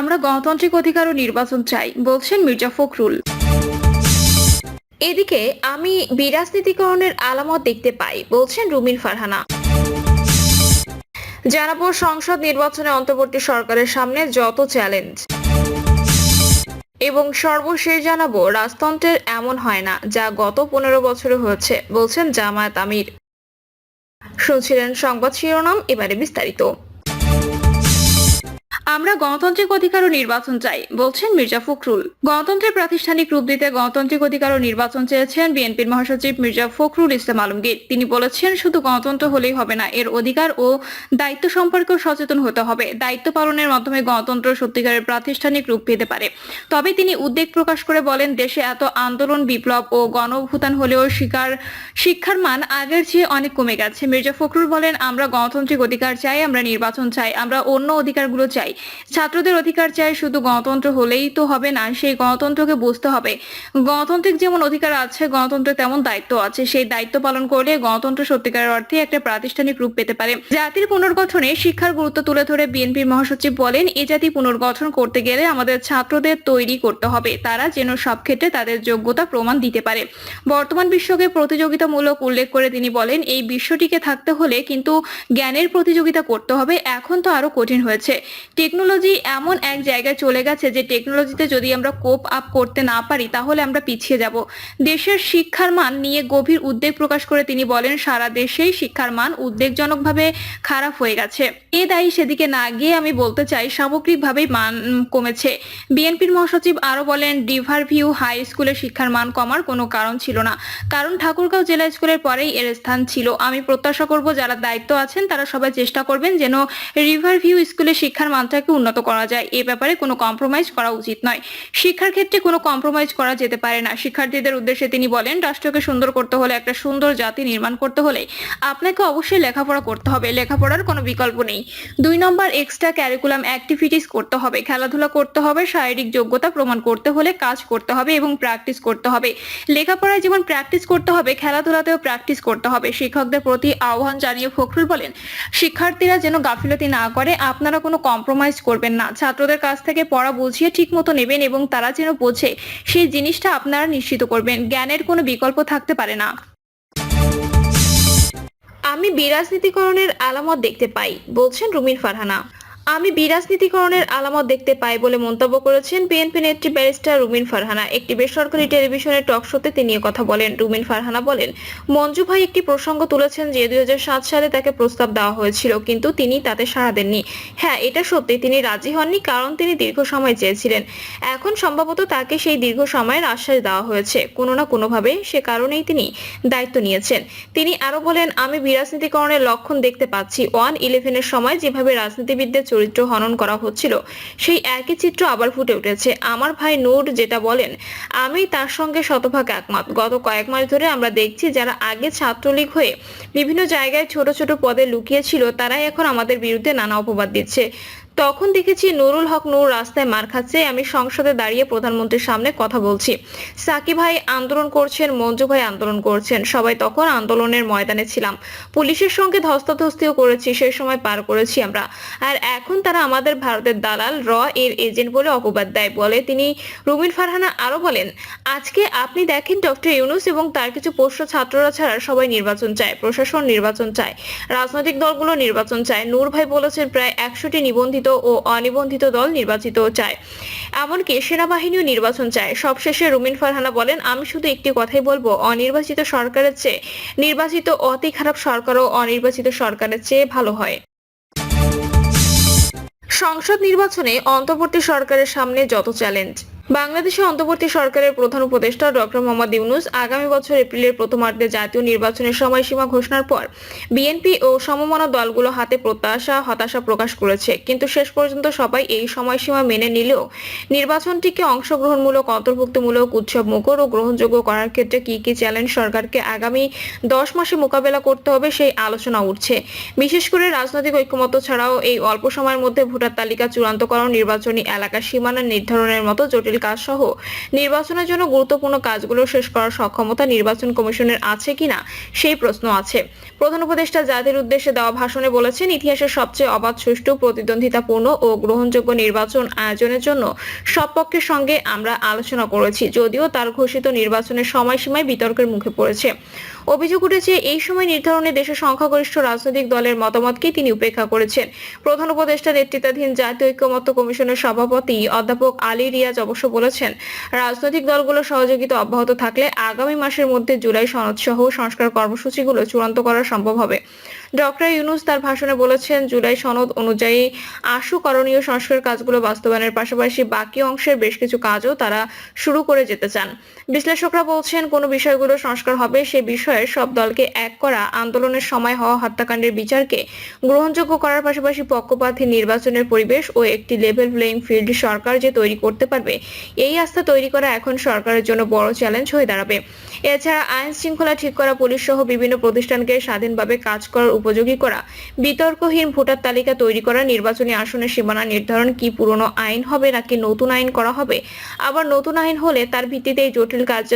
আমরা গণতান্ত্রিক অধিকার ও নির্বাচন চাই, বলছেন মির্জা ফখরুল। এদিকে আমি বিরাজনীতিকরণের আলামত দেখতে পাই, বলছেন রুমিন ফারহানা। জানাব সংসদ নির্বাচনে অন্তর্বর্তী সরকারের সামনে যত চ্যালেঞ্জ। এবং সর্বশেষ জানাব, রাজতন্ত্রের এমন হয় না, যা গত পনেরো বছরে হয়েছে, বলছেন জামায়াত আমির। শুনছিলেন সংবাদ শিরোনাম, এবারে বিস্তারিত। আমরা গণতান্ত্রিক অধিকার ও নির্বাচন চাই, বলছেন মির্জা ফখরুল। গণতন্ত্রের প্রাতিষ্ঠানিক রূপ দিতে গণতান্ত্রিক অধিকার ও নির্বাচন চেয়েছেন বিএনপির মহাসচিব মির্জা ফখরুল ইসলাম আলমগীর। তিনি বলেছেন, শুধু গণতন্ত্র হলেই হবে না, এর অধিকার ও দায়িত্ব সম্পর্কেও সচেতন হতে হবে। দায়িত্ব পালনের মাধ্যমে গণতন্ত্র সত্যিকারের প্রাতিষ্ঠানিক রূপ পেতে পারে। তবে তিনি উদ্বেগ প্রকাশ করে বলেন, দেশে এত আন্দোলন, বিপ্লব ও গণভূতান হলেও শিকার, শিক্ষার মান আগের চেয়ে অনেক কমে গেছে। মির্জা ফখরুল বলেন, আমরা গণতান্ত্রিক অধিকার চাই, আমরা নির্বাচন চাই, আমরা অন্য অধিকারগুলো চাই। ছাত্রদের অধিকার চাই, শুধু গণতন্ত্র হলেই তো হবে না, সেই গণতন্ত্রকে বুঝতে হবে। গণতান্ত্রিক যেমন অধিকার আছে, গণতন্ত্রের তেমন দায়িত্ব আছে। সেই দায়িত্ব পালন করলে গণতন্ত্র সত্যিকারের অর্থে একটা প্রাতিষ্ঠানিক রূপ পেতে পারে। জাতির পুনর্গঠনে শিক্ষার গুরুত্ব তুলে ধরে বিএনপির মহাসচিব বলেন, এ জাতি পুনর্গঠন করতে গেলে আমাদের ছাত্রদের তৈরি করতে হবে। তারা যেন সব ক্ষেত্রে তাদের যোগ্যতা প্রমাণ দিতে পারে। বর্তমান বিশ্বকে প্রতিযোগিতামূলক উল্লেখ করে তিনি বলেন, এই বিশ্বটিকে থাকতে হলে কিন্তু জ্ঞানের প্রতিযোগিতা করতে হবে। এখন তো আরও কঠিন হয়েছে। টেকনোলজি এমন এক জায়গায় চলে গেছে যে টেকনোলজিতে যদি আমরা কোপ আপ করতে না পারি, তাহলে আমরা পিছিয়ে যাব। দেশের শিক্ষার মান নিয়ে গভীর উদ্বেগ প্রকাশ করে তিনি বলেন, সারা দেশেই শিক্ষার মান উদ্বেগজনকভাবে খারাপ হয়ে গেছে। এ দায়ী সেদিকে না গিয়ে আমি বলতে চাই, সামগ্রিকভাবেই মান কমেছে। বিএনপির মহাসচিব আরও বলেন রিভার ভিউ হাই স্কুলের শিক্ষার মান কমার কোনো কারণ ছিল না। কারণ ঠাকুরগাঁও জেলা স্কুলের পরেই এর স্থান ছিল। আমি প্রত্যাশা করব, যারা দায়িত্ব আছেন, তারা সবাই চেষ্টা করবেন যেন রিভার ভিউ স্কুলের শিক্ষার মানটাকে উন্নত করা যায়। এ ব্যাপারে কোনো কম্প্রোমাইজ করা উচিত নয়। শিক্ষার ক্ষেত্রে কোনো কম্প্রোমাইজ করা যেতে পারে না। শিক্ষার্থীদের উদ্দেশ্যে তিনি বলেন, রাষ্ট্রকে সুন্দর করতে হলে, একটা সুন্দর জাতি নির্মাণ করতে হলে আপনাকে অবশ্যই লেখাপড়া করতে হবে। লেখাপড়ার কোনো বিকল্প নেই। দুই নম্বর এক্সট্রা ক্যারিকুলাম অ্যাক্টিভিটিস করতে হবে। খেলাধুলা করতে হবে, শারীরিক যোগ্যতা প্রমাণ করতে হলে কাজ করতে হবে এবং প্র্যাকটিস করতে হবে। লেখাপড়ায় যেমন প্র্যাকটিস করতে হবে, খেলাধুলাতেও প্র্যাকটিস করতে হবে। শিক্ষকদের প্রতি আহ্বান জানিয়ে ফখরুল বলেন, শিক্ষার্থীরা যেন গাফিলতি না করে, আপনারা কোনো কম্প্রোমাইজ করবেন না। ছাত্রদের কাছ থেকে পড়া বুঝিয়ে ঠিক মতো নেবেন এবং তারা যেন বোঝে সেই জিনিসটা আপনারা নিশ্চিত করবেন। জ্ঞানের কোনো বিকল্প থাকতে পারে না। আমি বিরাজনীতিকরণের আলামত দেখতে পাই, বলছেন রুমির ফারহানা। আমি বিরাজনীতিকরণের আলামত দেখতে পাই বলে মন্তব্য করেছেন বিএনপি নেত্রী ব্যারিস্টার রুমিন ফারহানা। একটি বেসরকারি টেলিভিশনের টক শোতে তিনি কথা বলেন। রুমিন ফারহানা বলেন, মঞ্জু ভাই একটি প্রসঙ্গ তুলেছেন যে দুই সালে তাকে প্রস্তাব দেওয়া হয়েছিল, কিন্তু তিনি তাতে সাড়া দেননি। হ্যাঁ এটা সত্যি, তিনি রাজি হননি কারণ তিনি দীর্ঘ সময় চেয়েছিলেন। এখন সম্ভবত তাকে সেই দীর্ঘ সময়ের আশ্বাস দেওয়া হয়েছে। কোনো না কোনোভাবে সে কারণেই তিনি দায়িত্ব নিয়েছেন। তিনি আরও বলেন, আমি বিরাজনীতিকরণের লক্ষণ দেখতে পাচ্ছি। ওয়ান ইলেভেনের সময় যেভাবে রাজনীতিবিদদের চরিত্র হনন করা হচ্ছিল, সেই একই চিত্র আবার ফুটে উঠেছে। আমার ভাই নূর যেটা বলেন, আমি তার সঙ্গে শতভাগ একমত। গত কয়েক মাস ধরে আমরা দেখছি যারা আগে ছাত্রলীগ হয়ে বিভিন্ন জায়গায় ছোট ছোট পদে লুকিয়েছিল, তারাই এখন আমাদের বিরুদ্ধে নানা অপবাদ দিচ্ছে। তখন দেখেছি নুরুল হক নূর রাস্তায় মার খাচ্ছে। আমি সংসদে দাঁড়িয়ে প্রধানমন্ত্রীর সামনে কথা বলছি। সাকি ভাই আন্দোলন করছেন, মঞ্জু ভাই আন্দোলন করছেন। সবাই তখন আন্দোলনের ময়দানে ছিলাম। পুলিশের সঙ্গে ধস্তাধস্তিও করেছি, সেই সময় পার করেছি আমরা। আর এখন তারা আমাদের ভারতের দালাল, র এর এজেন্ট বলে অপবাদ দেয়। বলে তিনি রুমিন ফারহানা আরও বলেন, আজকে আপনি দেখেন ডক্টর ইউনুস এবং তার কিছু পোষ্য ছাত্ররা ছাড়া সবাই নির্বাচন চায়, প্রশাসন নির্বাচন চায়, রাজনৈতিক দলগুলো নির্বাচন চায়। নূর ভাই বলেছেন, প্রায় একশোটি নিবন্ধিত ও অনিবন্ধিত দল নির্বাচিত চায়। এমনকি সেনাবাহিনীও নির্বাচন চায়। সবশেষে রুমিন ফারহানা বলেন, আমি শুধু একটি কথাই বলব, অনির্বাচিত সরকারের চেয়ে নির্বাচিত অতি খারাপ সরকারও অনির্বাচিত সরকারের চেয়ে ভালো হয়। সংসদ নির্বাচনে অন্তর্বর্তী সরকারের সামনে যত চ্যালেঞ্জ বাংলাদেশে অন্তর্বর্তী সরকারের প্রধান উপদেষ্টা ডক্টর মোহাম্মদ ইউনুস আগামী বছর এপ্রিলের প্রথমার্ধে জাতীয় নির্বাচনের সময়সীমা ঘোষণার পর বিএনপি ও সমমনা দলগুলো হাতে প্রত্যাশা, হতাশা প্রকাশ করেছে। কিন্তু শেষ পর্যন্ত সবাই এই সময়সীমা মেনে নিলেও নির্বাচনটিকে অংশগ্রহণমূলক, অন্তর্ভুক্তিমূলক উৎসব মুখর ও গ্রহণযোগ্য করার ক্ষেত্রে কি কি চ্যালেঞ্জ সরকারকে আগামী দশ মাসে মোকাবেলা করতে হবে সেই আলোচনা উঠছে। বিশেষ করে রাজনৈতিক ঐক্যমত্য ছাড়াও এই অল্প সময়ের মধ্যে ভোটার তালিকা চূড়ান্তকরণ নির্বাচনী এলাকা সীমানা নির্ধারণের মতো জটিল কাজ সহ নির্বাচনের জন্য গুরুত্বপূর্ণ কাজগুলো শেষ করার সক্ষমতা নির্বাচন কমিশনের আছে কিনা সেই প্রশ্ন আছে। প্রধান উপদেষ্টা জাতির উদ্দেশ্যে দেওয়া ভাষণে বলেছেন, ইতিহাসের সবচেয়ে অবাধ, সুষ্ঠু, প্রতিদ্বন্দ্বিতাপূর্ণ ও গ্রহণযোগ্য নির্বাচন আয়োজনের জন্য সব পক্ষের সঙ্গে আমরা আলোচনা করেছি, যদিও তার ঘোষিত নির্বাচনের সময়সীমায় বিতর্কের মুখে পড়েছে। অভিযোগ উঠেছে, এই সময় নির্ধারণে দেশের সংখ্যাগরিষ্ঠ রাজনৈতিক দলের মতামতকে তিনি উপেক্ষা করেছেন। প্রধান উপদেষ্টা নেতৃত্বাধীন জাতীয় ঐক্যমত্য কমিশনের সভাপতি অধ্যাপক আলী রিয়াজ অবশ্য বলেছেন, রাজনৈতিক দলগুলোর সহযোগিতা অব্যাহত থাকলে আগামী মাসের মধ্যে জুলাই সনদ সহ সংস্কার কর্মসূচিগুলো চূড়ান্ত করা সম্ভব হবে। ডক্টর ইউনুস তার ভাষণে বলেছেন, জুলাই সনদ অনুযায়ী আশু করণীয় সংস্কার কাজগুলো বাস্তবায়নের পাশাপাশি বাকি অংশের বেশ কিছু কাজও তারা শুরু করে যেতে চান। বিশ্লেষকরা বলছেন, কোন বিষয়গুলো সংস্কার হবে, সে বিষয়ে সব দলকে এক করা আন্দোলনের সময় হওয়া হত্যাকাণ্ডের বিচারকে গ্রহণযোগ্য করার পাশাপাশি পক্ষপাতী নির্বাচনের পরিবেশ ও একটি লেভেল প্লেইং ফিল্ড সরকার যে তৈরি করতে পারবে এই আস্থা তৈরি করা এখন সরকারের জন্য বড় চ্যালেঞ্জ হয়ে দাঁড়াবে। এছাড়া আইন শৃঙ্খলা ঠিক করা পুলিশ সহ বিভিন্ন প্রতিষ্ঠানকে স্বাধীনভাবে কাজ করার উপযোগী করা, বিতর্কহীন ভোটার তালিকা তৈরি করা, নির্বাচনী আসনের সীমানা নির্ধারণ কি পুরনো আইন হবে নাকি নতুন আইন করা হবে? আবার নতুন আইন হলে তার ভিত্তিতে এই জটিল কাজ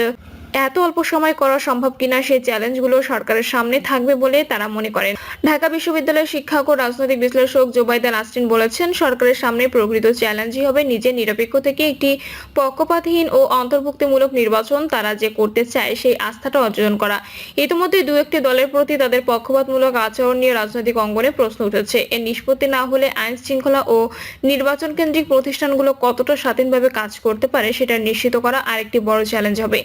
এত অল্প সময় করা সম্ভব কিনা সেই চ্যালেঞ্জগুলো সরকারের সামনে থাকবে বলে তারা মনে করেন। ঢাকা বিশ্ববিদ্যালয়ের শিক্ষক ও রাজনৈতিক বিশ্লেষক জোবাইদা নাসরিন বলেছেন, সরকারের সামনে প্রকৃত চ্যালেঞ্জই হবে নিজের নিরপেক্ষ থেকে একটি পক্ষপাতহীন ও অন্তর্ভুক্তিমূলক নির্বাচন, তারা যে করতে চায় সেই আস্থাটা অর্জন করা। ইতিমধ্যে দু একটি দলের প্রতি তাদের পক্ষপাতমূলক আচরণ নিয়ে রাজনৈতিক অঙ্গনে প্রশ্ন উঠেছে। এর নিষ্পত্তি না হলে আইন শৃঙ্খলা ও নির্বাচন কেন্দ্রিক প্রতিষ্ঠানগুলো কতটা স্বাধীনভাবে কাজ করতে পারে সেটা নিশ্চিত করা আরেকটি বড় চ্যালেঞ্জ হবে।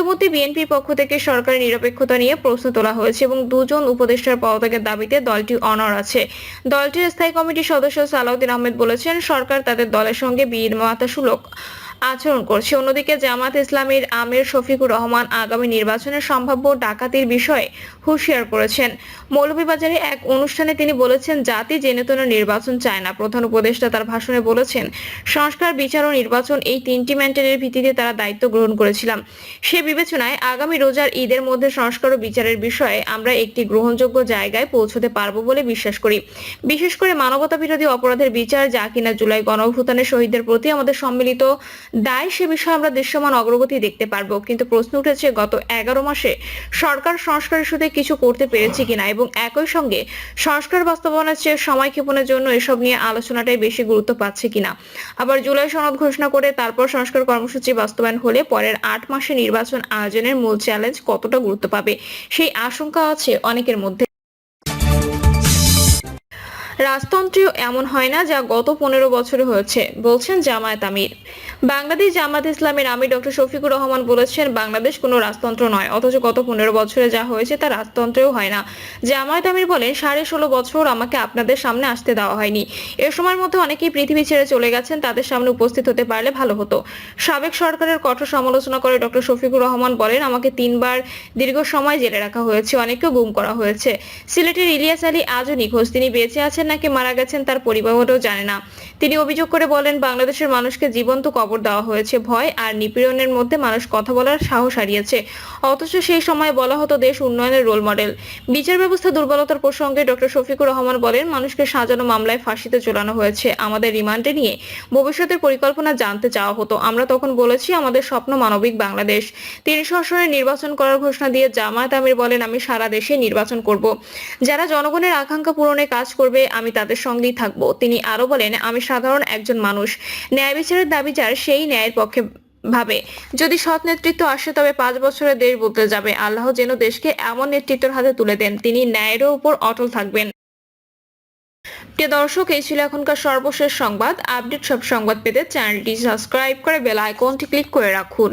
ইতিমধ্যে বিএনপির পক্ষ থেকে সরকারের নিরপেক্ষতা নিয়ে প্রশ্ন তোলা হয়েছে এবং দুজন উপদেষ্টার পদত্যাগের দাবিতে দলটি অনর আছে। দলটির স্থায়ী কমিটির সদস্য সালাউদ্দিন আহমেদ বলেছেন, সরকার তাদের দলের সঙ্গে বিমাতাসুলক আচরণ করছে। অন্যদিকে জামাত ইসলামীর আমির শফিকুর রহমান আগামী নির্বাচনের সম্ভাব্য ডাকাতির বিষয়ে হুঁশিয়ার করেছেন। মৌলভীবাজারে এক অনুষ্ঠানে তিনি বলেছেন, জাতি জেনে তেনে নির্বাচন চায় না। প্রধান উপদেষ্টা তার ভাষণে বলেছেন, সংস্কার, বিচার ও নির্বাচন এই তিনটি মেন্টেনের ভিত্তিতে তারা দায়িত্ব গ্রহণ করেছিলাম। সে বিবেচনায় আগামী রোজার ঈদের মধ্যে সংস্কার ও বিচারের বিষয়ে আমরা একটি গ্রহণযোগ্য জায়গায় পৌঁছতে পারব বলে বিশ্বাস করি। বিশেষ করে মানবতা বিরোধী অপরাধের বিচার যা কিনা জুলাই গণঅভ্যুত্থানের শহীদদের প্রতি আমাদের সম্মিলিত দায় সে বিষয়ে আমরা দৃশ্যমান অগ্রগতি দেখতে পারব। কিন্তু প্রশ্ন উঠেছে, গত এগারো মাসে সরকার সংস্কার ইস্যুতে কিছু করতে পেরেছে কিনা এবং একই সঙ্গে সংস্কার বাস্তবায়নের চেয়ে সময় ক্ষেপণের জন্য এসব নিয়ে আলোচনাটাই বেশি গুরুত্ব পাচ্ছে কিনা? আবার জুলাই সনদ ঘোষণা করে তারপর সংস্কার কর্মসূচি বাস্তবায়ন হলে পরের আট মাসে নির্বাচন আয়োজনের মূল চ্যালেঞ্জ কতটা গুরুত্ব পাবে? সেই আশঙ্কা আছে অনেকের মধ্যে। রাজতন্ত্রীয় এমন হয় না যা গত পনেরো বছরে হয়েছে, বলছেন জামায়াত আমির। বাংলাদেশ জামাত ইসলামের আমি ডক্টর শফিকুর রহমান বলেছেন, বাংলাদেশ কোনো রাজতন্ত্র নয়, অথচ গত পনেরো বছরে যা হয়েছে তা রাজতন্ত্রেও হয় না। জামায়াত আমির বলেন, সাড়ে ষোলো বছর আমাকে আপনাদের সামনে আসতে দেওয়া হয়নি। এ সময়ের মধ্যে অনেকেই পৃথিবী ছেড়ে চলে গেছেন, তাদের সামনে উপস্থিত হতে পারলে ভালো হতো। সাবেক সরকারের কঠোর সমালোচনা করে ডক্টর শফিকুর রহমান বলেন, আমাকে তিনবার দীর্ঘ সময় জেলে রাখা হয়েছে অনেককে গুম করা হয়েছে। সিলেটের ইলিয়াস আলী আজও নিখোঁজ, তিনি বেঁচে আছেন নাকি মারা গেছেন তার পরিবারও জানে না। তিনি অভিযোগ করে বলেন, বাংলাদেশের মানুষকে জীবন্ত কবর দেওয়া হয়েছে ভয় আর নিপীড়নের মধ্যে মানুষ কথা বলার সাহস হারিয়েছে। অথচ সেই সময় বলা হতো দেশ উন্নয়নের রোল মডেল বিচার ব্যবস্থা দুর্বলতার প্রসঙ্গে ডক্টর শফিকুর রহমান বলেন, মানুষকে সাজানো মামলায় ফাঁসিতে ঝোলানো হয়েছে। আমাদের রিমান্ডে নিয়ে ভবিষ্যতের পরিকল্পনা জানতে চাওয়া হতো। আমরা তখন বলেছি, আমাদের স্বপ্ন মানবিক বাংলাদেশ। তিনি সশরে নির্বাচন করার ঘোষণা দিয়ে জামায়াত আমির বলেন, আমি সারা দেশে নির্বাচন করব। যারা জনগণের আকাঙ্ক্ষা পূরণে কাজ করবে, আমি তাদের সঙ্গেই থাকব। তিনি আরও বলেন, আমি সাধারণ একজন মানুষ। ন্যায় বিচারের দাবি যার সেই ন্যায়ের পক্ষে ভাবে। যদি সৎ নেতৃত্ব আসে, তবে পাঁচ বছরে দেশ বদলে যাবে। আল্লাহ যেন দেশকে এমন নেতৃত্বের হাতে তুলে দেন, তিনি ন্যায়েরও উপর অটল থাকবেন। দর্শক, এই ছিল এখনকার সর্বশেষ সংবাদ। আপডেট সব সংবাদ পেতে চ্যানেলটি সাবস্ক্রাইব করে বেল আইকনটি ক্লিক করে রাখুন।